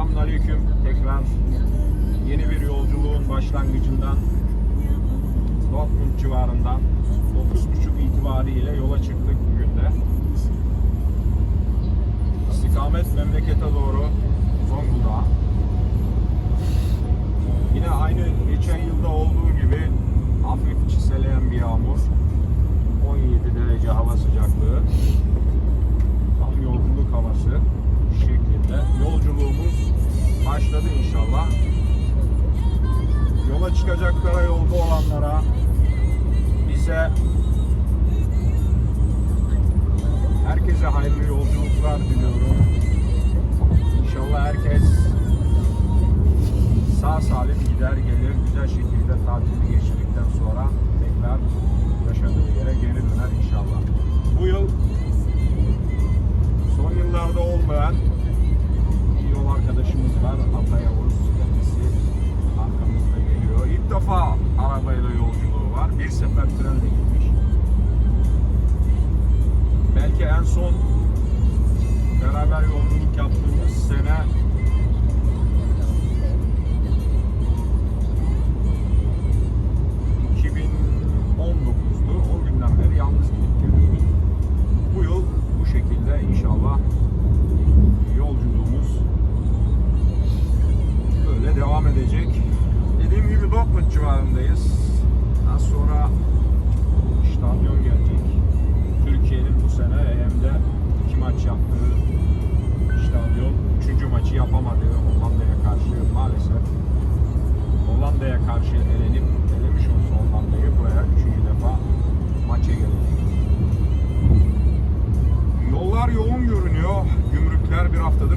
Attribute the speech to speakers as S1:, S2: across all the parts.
S1: Aleyküm. Tekrar yeni bir yolculuğun başlangıcından Dortmund civarından 9.30 itibariyle yola çıktık bugün de. İstikamet memlekete doğru Zonguldak'a. Yine aynı geçen yılda olduğu gibi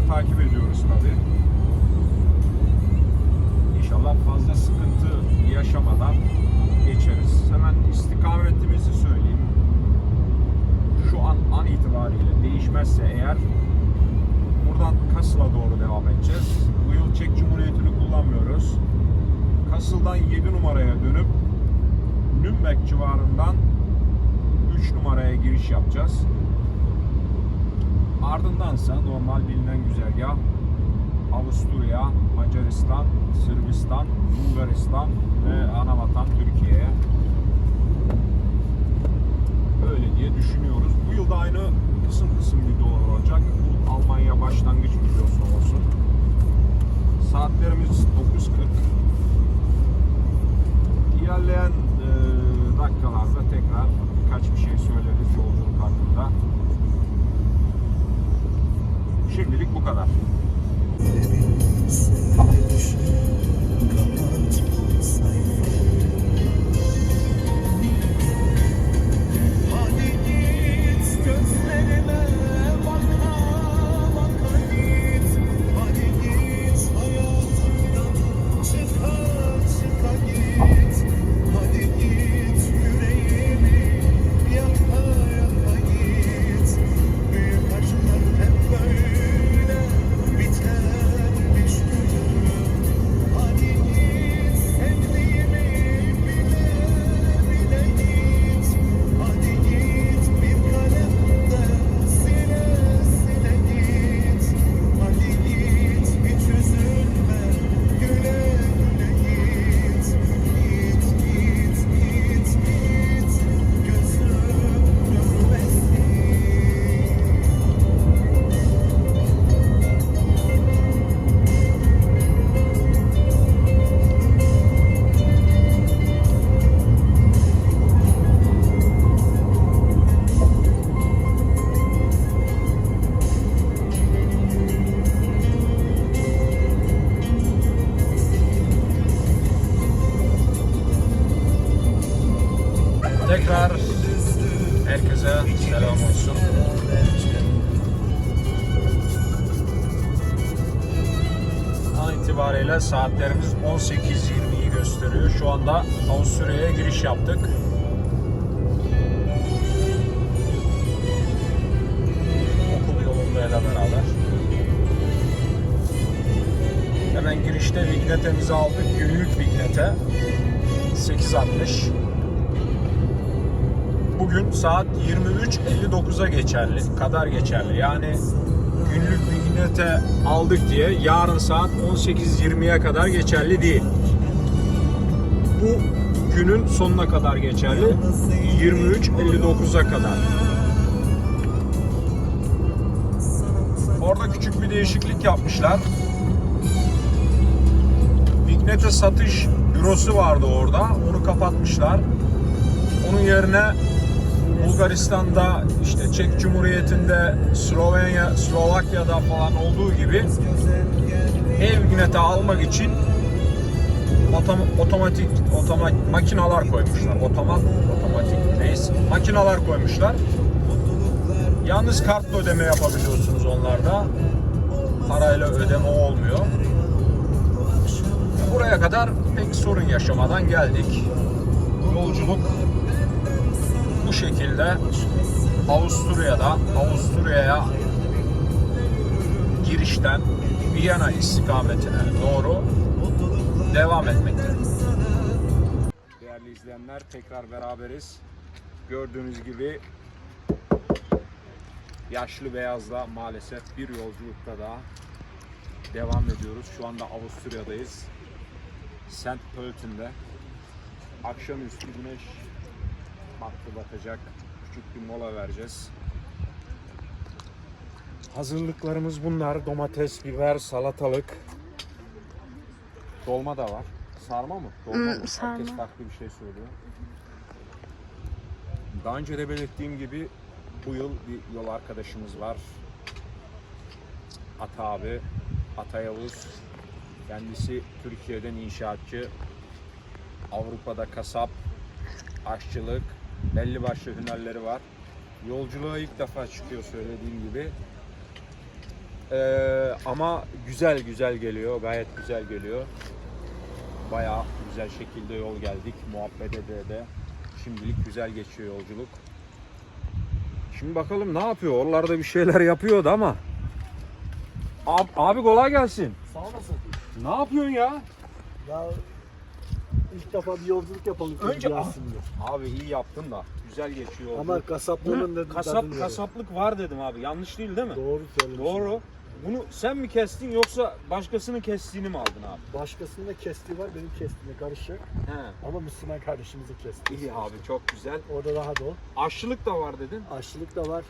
S1: takip ediyoruz tabi. İnşallah fazla sıkıntı yaşamadan geçeriz. Hemen istikametimizi söyleyeyim. Şu an an itibariyle değişmezse eğer buradan Kasıl'a doğru devam edeceğiz. Bu yıl Çek Cumhuriyeti'ni kullanmıyoruz. Kasıl'dan 7 numaraya dönüp Nürnberg civarından 3 numaraya giriş yapacağız. Ardındansa normal bilinen güzergah Avusturya, Macaristan, Sırbistan, Bulgaristan ve anavatan Türkiye'ye öyle diye düşünüyoruz. Bu yılda aynı kısım kısım videolar olacak. Tekrar herkese selam olsun. An itibariyle saatlerimiz 18.20'yi gösteriyor. Şu anda Avusturya'ya giriş yaptık. Okul yolundayla beraber. Hemen girişte vignetemizi aldık. Günlük vignete. 8.60 bugün saat 23.59'a geçerli, kadar geçerli. Yani günlük vignete aldık diye yarın saat 18.20'ye kadar geçerli değil. Bu günün sonuna kadar geçerli. 23.59'a kadar. Orada küçük bir değişiklik yapmışlar. Vignete satış bürosu vardı orada. Onu kapatmışlar. Onun yerine Bulgaristan'da işte Çek Cumhuriyeti'nde Slovenya, Slovakya'da falan olduğu gibi ev vigneti almak için otom- otomatik otomatik makinalar koymuşlar. Otomat otomatik neyse makinalar koymuşlar. Yalnız kartla ödeme yapabiliyorsunuz onlarda. Parayla ödeme olmuyor. Buraya kadar pek sorun yaşamadan geldik. Yolculuk şekilde Avusturya'da Avusturya'ya girişten Viyana istikametine doğru devam etmekte. Değerli izleyenler tekrar beraberiz. Gördüğünüz gibi yaşlı beyazla maalesef bir yolculukta daha devam ediyoruz. Şu anda Avusturya'dayız. St. Pölten'de. Akşamüstü güneş battı batacak. Küçük bir mola vereceğiz. Hazırlıklarımız bunlar. Domates, biber, salatalık. Dolma da var. Sarma mı? Dolma
S2: Hmm,
S1: mı?
S2: sarma.
S1: Herkes farklı bir şey söylüyor. Daha önce de belirttiğim gibi bu yıl bir yol arkadaşımız var. Ata abi, Ata Yavuz. Kendisi Türkiye'den inşaatçı. Avrupa'da kasap, aşçılık, belli başlı hünerleri var. Yolculuğa ilk defa çıkıyor söylediğim gibi. Ee, ama güzel güzel geliyor, gayet güzel geliyor. Bayağı güzel şekilde yol geldik. Muhabbet ede de. Şimdilik güzel geçiyor yolculuk. Şimdi bakalım ne yapıyor? Oralarda bir şeyler yapıyordu ama. Abi, abi kolay gelsin.
S3: Sağ olasın.
S1: Ne yapıyorsun ya?
S3: Ya ilk defa bir yolculuk yapalım.
S1: Önce-
S3: aslında.
S1: Abi iyi yaptın da. Güzel geçiyor yolculuk.
S3: Ama kasaplığının da
S1: Kasap
S3: tadını
S1: kasaplık var dedim abi. Yanlış değil değil mi?
S3: Doğru söylemişsin.
S1: Doğru. Bunu sen mi kestin yoksa başkasının kestiğini mi aldın abi?
S3: Başkasının da kestiği var, benim kestiğimde karışık.
S1: He.
S3: Ama Müslüman kardeşimizi kesti.
S1: İyi abi çok güzel.
S3: Orada daha dolu.
S1: Aşçılık da var dedin.
S3: Aşçılık da var.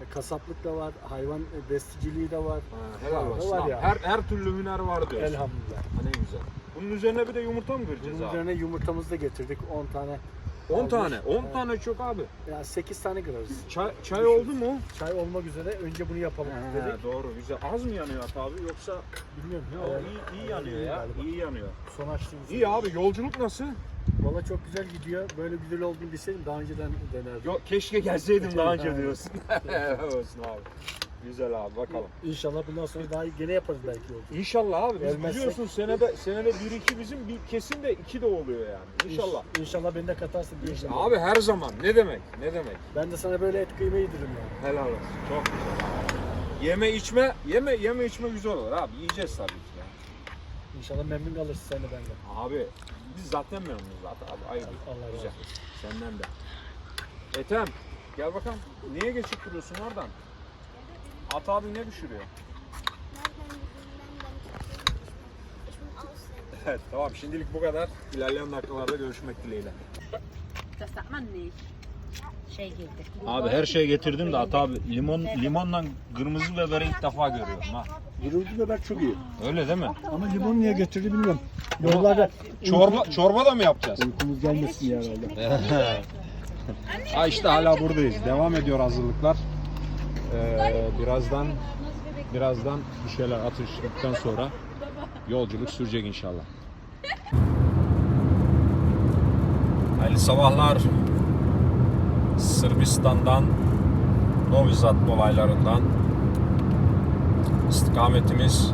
S3: e, Kasaplık da var, hayvan e, besticiliği de var.
S1: Ha, helal olsun.
S3: var ya.
S1: Her her türlü hüner var diyorsun.
S3: Elhamdülillah.
S1: Ha, ne güzel. Bunun üzerine bir de yumurta mı vereceğiz
S3: Bunun
S1: abi?
S3: üzerine yumurtamızı da getirdik 10 tane.
S1: 10
S3: almış.
S1: tane. 10
S3: Evet.
S1: tane çok abi.
S3: Yani 8 tane kırarız.
S1: Çay, çay oldu mu?
S3: Çay olmak üzere önce bunu yapalım
S1: He,
S3: dedik.
S1: doğru güzel. Az mı yanıyor at abi yoksa
S3: Bilmiyorum
S1: Yo,
S3: ya.
S1: iyi, iyi yanıyor ya.
S3: galiba.
S1: İyi yanıyor.
S3: Son açtığımız.
S1: İyi abi yolculuk nasıl?
S3: Valla çok güzel gidiyor. Böyle güzel olduğunu bilseydim daha önceden denerdim.
S1: Yo, keşke gelseydim daha önce diyorsun. Olsun abi. Güzel abi bakalım.
S3: İnşallah bundan sonra daha iyi gene yaparız belki yolculuk.
S1: İnşallah abi. Biz
S3: Gelmezsek-
S1: biliyorsun senede senede 1 2 bizim bir kesin de 2 de oluyor yani. İnşallah.
S3: İnş- İnşallah beni de katarsın diye.
S1: İşte abi her zaman ne demek? Ne demek?
S3: Ben de sana böyle et kıyma yediririm yani.
S1: Helal olsun. Çok güzel. Yeme içme, yeme yeme içme güzel olur abi. Yiyeceğiz tabii ki ya.
S3: İnşallah memnun kalırsın sen de benden.
S1: Abi biz zaten memnunuz zaten abi. Ayıp.
S3: Allah razı
S1: Güzel.
S3: olsun.
S1: Senden de. Ethem gel bakalım. Niye geçip duruyorsun oradan? At abi ne düşürüyor? Evet tamam şimdilik bu kadar. İlerleyen dakikalarda görüşmek dileğiyle.
S2: Das sagt man nicht. Şey girdi.
S1: Abi her şey getirdim de at abi limon limonla kırmızı biberi ilk defa görüyorum ha.
S3: Gürültü biber çok iyi.
S1: Öyle değil mi?
S3: Ama limon niye getirdi bilmiyorum. Yollarda
S1: Çorba çorba da mı yapacağız?
S3: uykumuz gelmesin ya herhalde.
S1: ha işte hala buradayız. Devam ediyor hazırlıklar. Ee, birazdan birazdan bir şeyler atıştıktan sonra yolculuk sürecek inşallah. Hayırlı sabahlar. Sırbistan'dan Novi Sad dolaylarından istikametimiz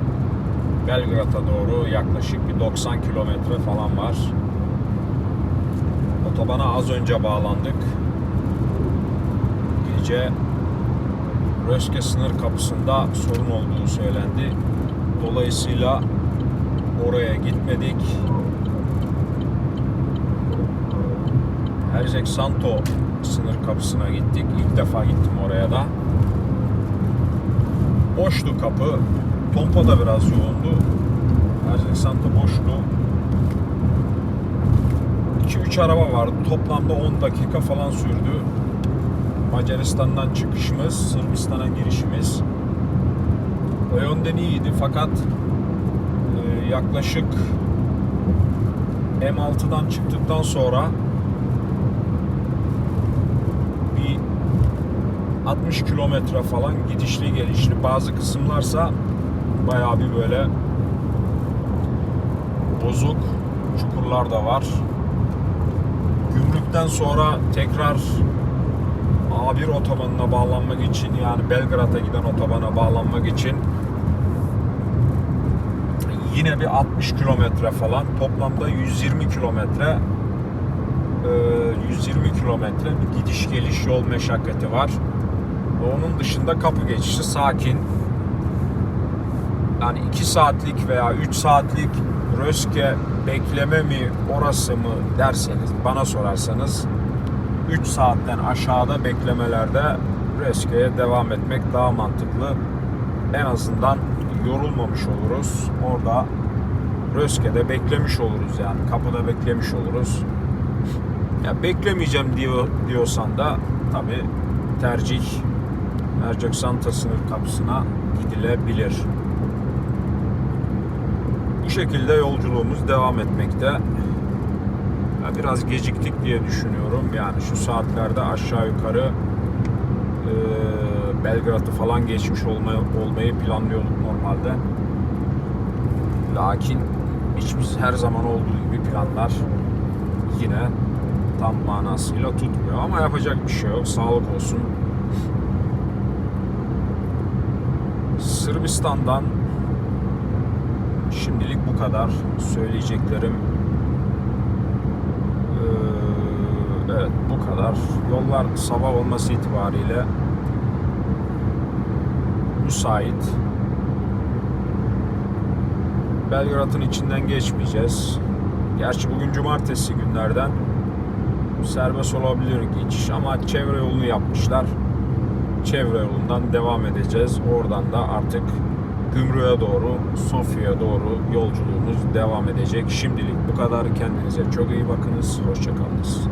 S1: Belgrad'a doğru yaklaşık bir 90 kilometre falan var. Otobana az önce bağlandık. Gece Röske sınır kapısında sorun olduğu söylendi. Dolayısıyla oraya gitmedik. Herzeg Santo sınır kapısına gittik. İlk defa gittim oraya da. boştu kapı. Pompa da biraz yoğundu. Erzincan'da boştu. 2-3 araba vardı. Toplamda 10 dakika falan sürdü. Macaristan'dan çıkışımız, Sırbistan'a girişimiz. O yönden iyiydi fakat e, yaklaşık M6'dan çıktıktan sonra bir 60 kilometre falan gidişli gelişli. Bazı kısımlarsa bayağı bir böyle bozuk çukurlar da var. Gümrükten sonra tekrar A1 otobanına bağlanmak için yani Belgrad'a giden otobana bağlanmak için yine bir 60 kilometre falan toplamda 120 kilometre e, 120 kilometre bir gidiş geliş yol meşakkati var. Onun dışında kapı geçişi sakin. Yani 2 saatlik veya 3 saatlik Röske bekleme mi orası mı derseniz bana sorarsanız 3 saatten aşağıda beklemelerde Röske'ye devam etmek daha mantıklı. En azından yorulmamış oluruz. Orada Röske'de beklemiş oluruz yani. Kapıda beklemiş oluruz. Ya beklemeyeceğim diyor diyorsan da tabi tercih Ercek Santa sınır kapısına gidilebilir. Bu şekilde yolculuğumuz devam etmekte. Biraz geciktik diye düşünüyorum. Yani şu saatlerde aşağı yukarı e, Belgrad'ı falan geçmiş olmayı, olmayı planlıyorduk normalde. Lakin hiçbir her zaman olduğu gibi planlar yine tam manasıyla tutmuyor. Ama yapacak bir şey yok. Sağlık olsun. Sırbistan'dan şimdilik bu kadar söyleyeceklerim. Evet bu kadar. Yollar sabah olması itibariyle müsait. Belgrad'ın içinden geçmeyeceğiz. Gerçi bugün cumartesi günlerden serbest olabilir geçiş ama çevre yolunu yapmışlar. Çevre yolundan devam edeceğiz. Oradan da artık Gümrüğe doğru, Sofya'ya doğru yolculuğumuz devam edecek. Şimdilik bu kadar. Kendinize çok iyi bakınız. Hoşçakalınız.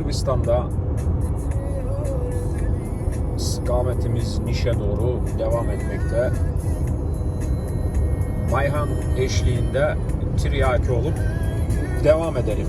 S1: Sırbistan'da istikametimiz Niş'e doğru devam etmekte. Mayhan eşliğinde tiryaki olup devam edelim.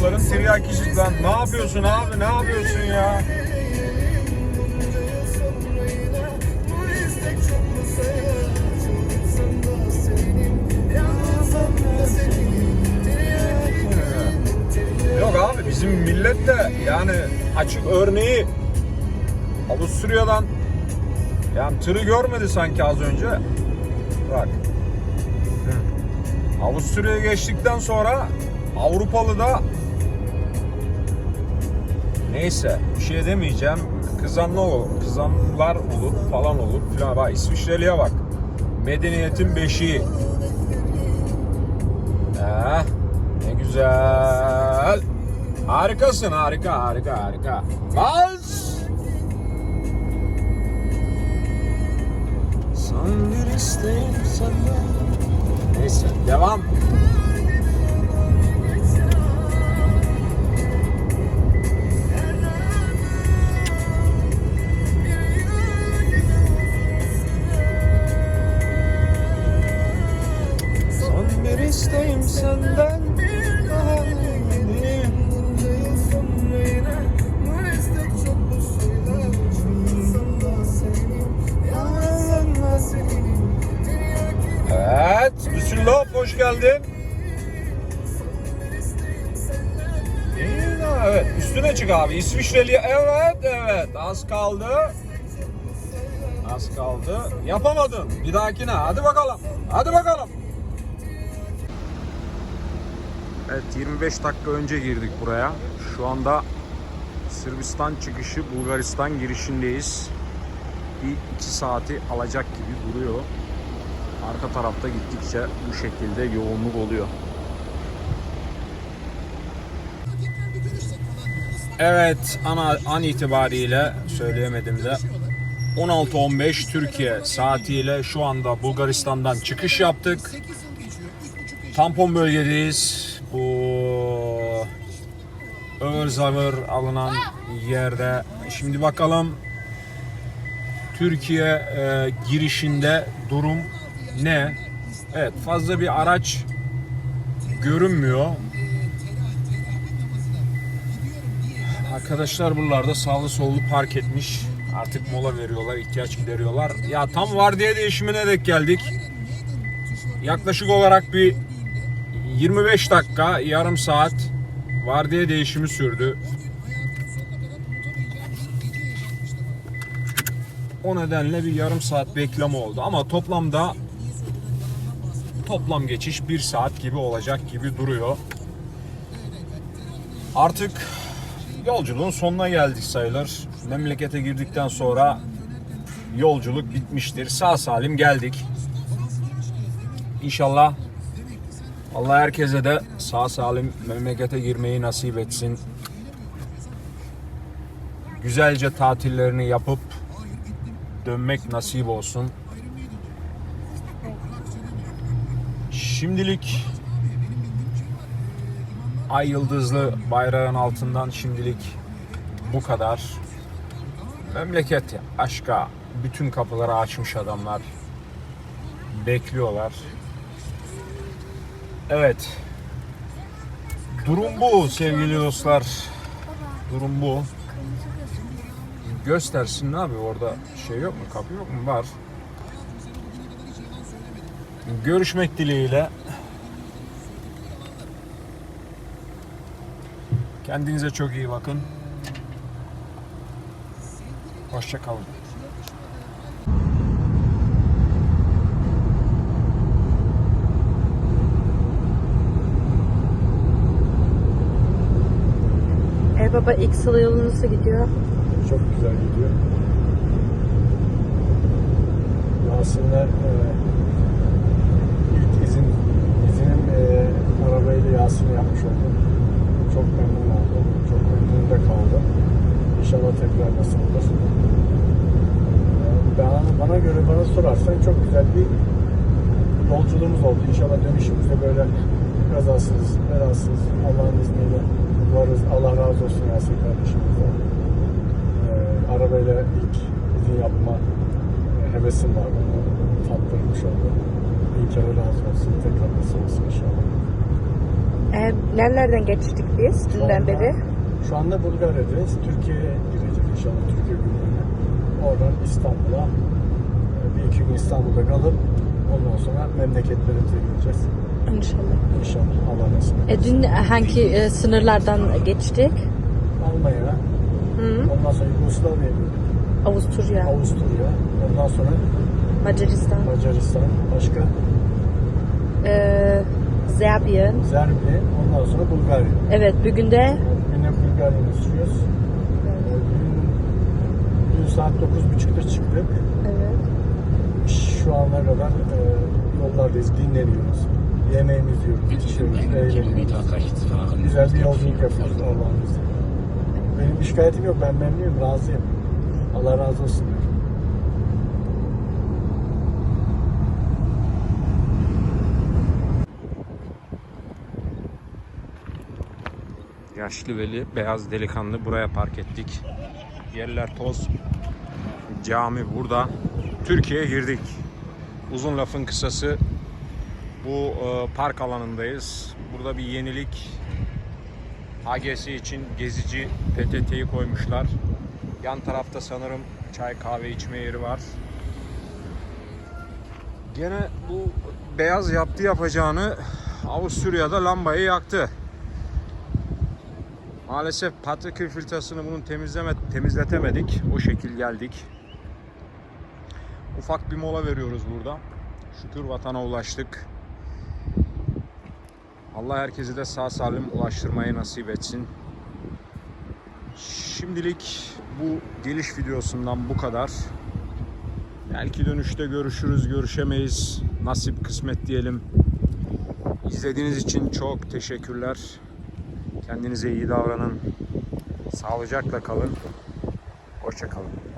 S1: Ya yolların tiryakisi lan ne yapıyorsun abi ne yapıyorsun ya? Yok abi bizim millet de yani açık örneği Avusturya'dan yani tırı görmedi sanki az önce. Bak. Avusturya'ya geçtikten sonra Avrupalı da neyse bir şey demeyeceğim. Kızanlı olur, kızanlar olur falan olur filan. Bak İsviçreli'ye bak. Medeniyetin beşiği. Eh, ne güzel. Harikasın harika harika harika. Bas. Son bir. Neyse devam. İsviçreli, evet, evet. Az kaldı. Az kaldı. Yapamadın. Bir dahakine. Hadi bakalım. Hadi bakalım. Evet, 25 dakika önce girdik buraya. Şu anda Sırbistan çıkışı Bulgaristan girişindeyiz. Bir iki saati alacak gibi duruyor. Arka tarafta gittikçe bu şekilde yoğunluk oluyor. Evet ana an itibariyle söyleyemedim de 16.15 Türkiye saatiyle şu anda Bulgaristan'dan çıkış yaptık. Tampon bölgedeyiz. Bu ıvır zıvır alınan yerde. Şimdi bakalım Türkiye e, girişinde durum ne? Evet fazla bir araç görünmüyor. Arkadaşlar buralarda sağlı sollu park etmiş. Artık mola veriyorlar, ihtiyaç gideriyorlar. Ya tam vardiya değişimine dek geldik. Yaklaşık olarak bir 25 dakika, yarım saat vardiya değişimi sürdü. O nedenle bir yarım saat bekleme oldu ama toplamda toplam geçiş bir saat gibi olacak gibi duruyor. Artık yolculuğun sonuna geldik sayılır. Memlekete girdikten sonra yolculuk bitmiştir. Sağ salim geldik. İnşallah Allah herkese de sağ salim memlekete girmeyi nasip etsin. Güzelce tatillerini yapıp dönmek nasip olsun. Şimdilik ay yıldızlı bayrağın altından şimdilik bu kadar. Memleket aşka bütün kapıları açmış adamlar. Bekliyorlar. Evet. Durum bu sevgili dostlar. Durum bu. Göstersin abi orada şey yok mu? Kapı yok mu? Var. Görüşmek dileğiyle. Kendinize çok iyi bakın. Hoşça kalın.
S2: E baba ilk sıla yolu nasıl gidiyor?
S3: Çok güzel gidiyor. Yasinler e, ilk izin izinin e, arabayla Yasin'i yapmış oldum. Çok memnun oldum. Çok memnun da kaldım. İnşallah tekrar nasıl olur. E, bana, bana göre bana sorarsan çok güzel bir yolculuğumuz oldu. İnşallah dönüşümüzde böyle kazasız, belasız, Allah'ın izniyle varız. Allah razı olsun Yasin kardeşimizden. Ee, arabayla ilk izin yapma hevesim var. Onu tattırmış oldum. Bir kere razı olsun. Tekrar nasıl olsun inşallah.
S2: E, nerelerden geçtik biz
S3: Şu
S2: dünden
S3: anda-
S2: beri?
S3: Şu anda Bulgarya'dayız. Türkiye'ye gireceğiz inşallah Türkiye günlerine. Oradan İstanbul'a e, bir iki gün İstanbul'da kalıp ondan sonra memleketlerimize gideceğiz.
S2: İnşallah.
S3: İnşallah Allah nasip
S2: E, dün hangi e, sınırlardan geçtik?
S3: Almanya,
S2: Hı?
S3: ondan sonra Yugoslavya'ya gittik.
S2: Avusturya,
S3: Avusturya, ondan sonra
S2: Macaristan,
S3: Macaristan, başka
S2: e, Serbia.
S3: Zerbi, ondan sonra Bulgarya.
S2: Evet bugün de
S3: Yine Bulgarya'ya sürüyoruz. Dün, dün saat 9.30'da çıktık.
S2: evet.
S3: Şu ana kadar e, yollardayız, dinleniyoruz. Yemeğimizi yiyoruz, içiyoruz, eğleniyoruz. Güzel bir yolculuk yapıyoruz Allah'ın izniyle. Benim bir şikayetim yok, ben memnunum, razıyım. Allah razı olsun.
S1: Yaşlı veli, beyaz delikanlı buraya park ettik. Yerler toz. Cami burada. Türkiye'ye girdik. Uzun lafın kısası bu e, park alanındayız. Burada bir yenilik. HGS için gezici PTT'yi koymuşlar. Yan tarafta sanırım çay kahve içme yeri var. Gene bu beyaz yaptı yapacağını Avusturya'da lambayı yaktı. Maalesef patikül filtresini bunun temizleme, temizletemedik. O şekil geldik. Ufak bir mola veriyoruz burada. Şükür vatana ulaştık. Allah herkesi de sağ salim ulaştırmayı nasip etsin. Şimdilik bu geliş videosundan bu kadar. Belki dönüşte görüşürüz, görüşemeyiz. Nasip kısmet diyelim. İzlediğiniz için çok teşekkürler. Kendinize iyi davranın. Sağlıcakla kalın. Hoşça kalın.